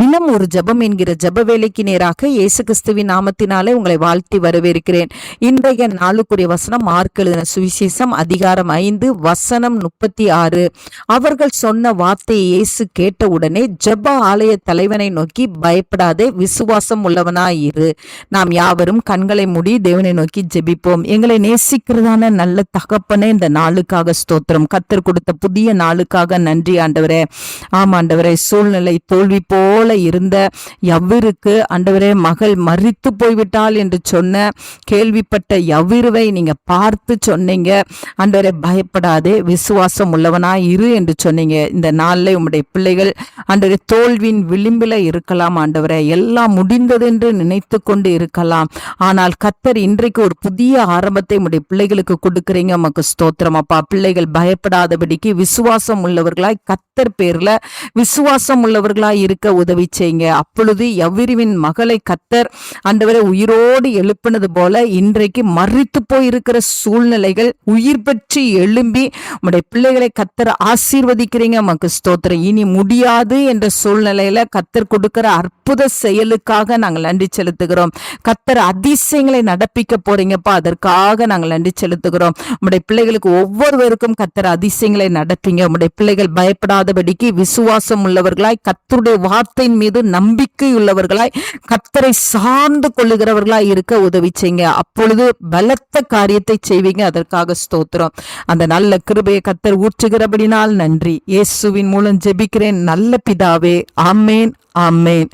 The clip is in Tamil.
தினம் ஒரு ஜெபம் என்கிற ஜெப வேலைக்கு நேராக இயேசு கிறிஸ்துவின் நாமத்தினாலே உங்களை வாழ்த்தி வரவேற்கிறேன். இன்றைய நாளுக்குரிய வசனம் மார்க் எழுதின சுவிசேஷம் அதிகாரம் ஐந்து வசனம் முப்பத்தி ஆறு. அவர்கள் சொன்ன வார்த்தையை இயேசு கேட்டவுடனே ஜெப ஆலய தலைவனை நோக்கி பயப்படாதே விசுவாசம் உள்ளவனாயிரு. நாம் யாவரும் கண்களை மூடி தேவனை நோக்கி ஜெபிப்போம். எங்களை நேசிக்கிறதான நல்ல தகப்பனே இந்த நாளுக்காக ஸ்தோத்திரம். கத்தர் கொடுத்த புதிய நாளுக்காக நன்றி ஆண்டவரே. ஆமாண்டவரே சூழ்நிலை தோல்வி போல் இருந்த எவ்விருக்கு அண்டவரே மகள் மறித்து போய்விட்டாள் என்று சொன்ன கேள்விப்பட்ட எவ்விருவை நீங்க பார்த்து சொன்னீங்க. அண்டவரே பயப்படாதே விசுவாசம் உள்ளவனா இரு என்று சொன்னீங்க. இந்த நாளில் உம்முடைய பிள்ளைகள் ஆண்டவரே தோல்வியின் விளிம்பில் இருக்கலாம் ஆண்டவரே எல்லாம் முடிந்தது என்று நினைத்து கொண்டு இருக்கலாம். ஆனால் கத்தர் இன்றைக்கு ஒரு புதிய ஆரம்பத்தை உடைய பிள்ளைகளுக்கு கொடுக்குறீங்க. உமக்கு ஸ்தோத்திரம் அப்பா. பிள்ளைகள் பயப்படாதபடிக்கு விசுவாசம் உள்ளவர்களாய் கத்தர் பேர்ல விசுவாசம் உள்ளவர்களாய் இருக்க உதவி செய்யுங்க. அப்பொழுது எவ்விரிவின் மகளை கத்தர் ஆண்டவரை உயிரோடு எழுப்பினது போல இன்றைக்கு மறித்து போயிருக்கிற சூழ்நிலைகள் உயிர் பெற்று எழும்பி உம்முடைய பிள்ளைகளை கத்தர் ஆசீர்வதிக்கிறீங்க. மக்கு ஸ்தோத்திரம். இனி முடியாது என்ற சூழ்நிலையில கத்தர் கொடுக்கிற அற்புத செயலுக்காக நாங்கள் நன்றி செலுத்துகிறோம். கத்தர் அதிசயங்களை நடப்பிக்க போறீங்கப்பா. அதற்காக நாங்கள் நன்றி செலுத்துகிறோம். உம்முடைய பிள்ளைகளுக்கு ஒவ்வொருவருக்கும் கத்தர் அதிசயங்களை நடப்பீங்க உம்முடைய பிள்ளைகள் பயப்படாதபடிக்கு விசுவாசம் உள்ளவர்களாய் கத்தருடைய வார்த்தையின் மீது நம்பிக்கை உள்ளவர்களாய் கத்தரை சார்ந்து கொள்ளுகிறவர்களாய் இருக்க உதவி செய்யுங்க. அப்பொழுது பலத்த காரியத்தை செய்வீங்க. அதற்காக ஸ்தோத்திரம். அந்த நல்ல கிருபையை கத்தர் ஊற்றுகிறபடினால் நன்றி. இயேசுவின் மூலம் ஜெபிக்கிறேன். நல்ல பிதாவே. ஆமேன் ஆமேன்.